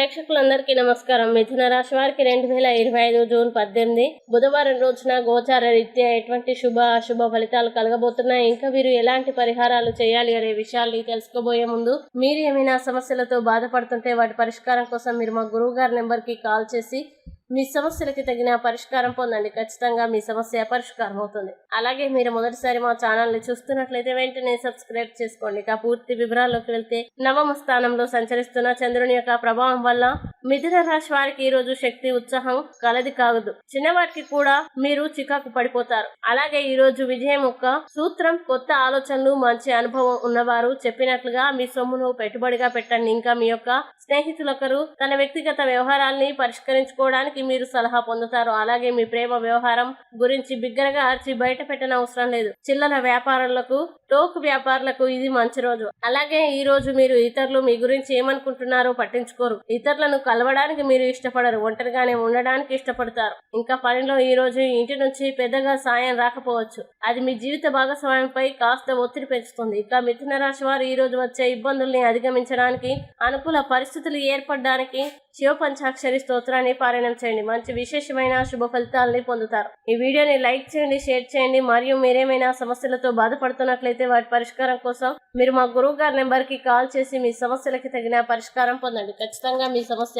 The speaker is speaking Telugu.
ప్రేక్షకులందరికీ నమస్కారం. మిథున రాశి వారికి రెండు వేల ఇరవై ఐదు జూన్ పద్దెనిమిది బుధవారం రోజున గోచార రీత్యా ఎటువంటి శుభ అశుభ ఫలితాలు కలగబోతున్నాయి? ఇంకా వీరు ఎలాంటి పరిహారాలు చేయాలి అనే విషయాల్ని తెలుసుకోబోయే ముందు మీరు ఏమైనా సమస్యలతో బాధపడుతుంటే వాటి పరిష్కారం కోసం మీరు మా గురువు గారి నెంబర్కి కాల్ చేసి మీ సమస్యలకి తగిన పరిష్కారం పొందండి. ఖచ్చితంగా మీ సమస్య పరిష్కారం అవుతుంది. అలాగే మీరు మొదటిసారి మా ఛానల్ని చూస్తున్నట్లయితే వెంటనే సబ్స్క్రైబ్ చేసుకోండి. ఇక పూర్తి వివరాల్లోకి వెళ్తే నవమ స్థానంలో సంచరిస్తున్న చంద్రుని యొక్క ప్రభావం వల్ల మిథున రాశి వారికి ఈ రోజు శక్తి ఉత్సాహం కలది కాగదు చిన్నవాటికి కూడా మీరు చికాకు పడిపోతారు. అలాగే ఈ రోజు విజయం యొక్క సూత్రం కొత్త ఆలోచనలు మంచి అనుభవం ఉన్నవారు చెప్పినట్లుగా మీ సొమ్మును పెట్టుబడిగా పెట్టండి. ఇంకా మీ యొక్క స్నేహితులొకరు తన వ్యక్తిగత వ్యవహారాల్ని పరిష్కరించుకోవడానికి మీరు సలహా పొందుతారు. అలాగే మీ ప్రేమ వ్యవహారం గురించి బిగ్గరగా అర్చి బయట పెట్టనవసరం లేదు. చిల్లర వ్యాపారులకు టోకు వ్యాపారులకు ఇది మంచి రోజు. అలాగే ఈ రోజు మీరు ఇతరులు మీ గురించి ఏమనుకుంటున్నారో పట్టించుకోరు. ఇతరులను కలవడానికి మీరు ఇష్టపడరు ఒంటరిగానే ఉండడానికి ఇష్టపడతారు. ఇంకా పనిలో ఈ రోజు ఇంటి నుంచి పెద్దగా సాయం రాకపోవచ్చు. అది మీ జీవిత భాగస్వామ్యంపై కాస్త ఒత్తిడి పెంచుతుంది. ఇక మిథున రాశి వారు ఈ రోజు వచ్చే ఇబ్బందుల్ని అధిగమించడానికి అనుకూల పరిస్థితులు ఏర్పడడానికి శివ పంచాక్షరి స్తోత్రాన్ని పారాయణం చేయండి. మంచి విశేషమైన శుభ ఫలితాలని పొందుతారు. ఈ వీడియోని లైక్ చేయండి షేర్ చేయండి. మరియు మీరేమైనా సమస్యలతో బాధపడుతున్నట్లయితే వాటి పరిష్కారం కోసం మీరు మా గురువు గారి నెంబర్కి కాల్ చేసి మీ సమస్యలకి తగిన పరిష్కారం పొందండి. ఖచ్చితంగా మీ సమస్య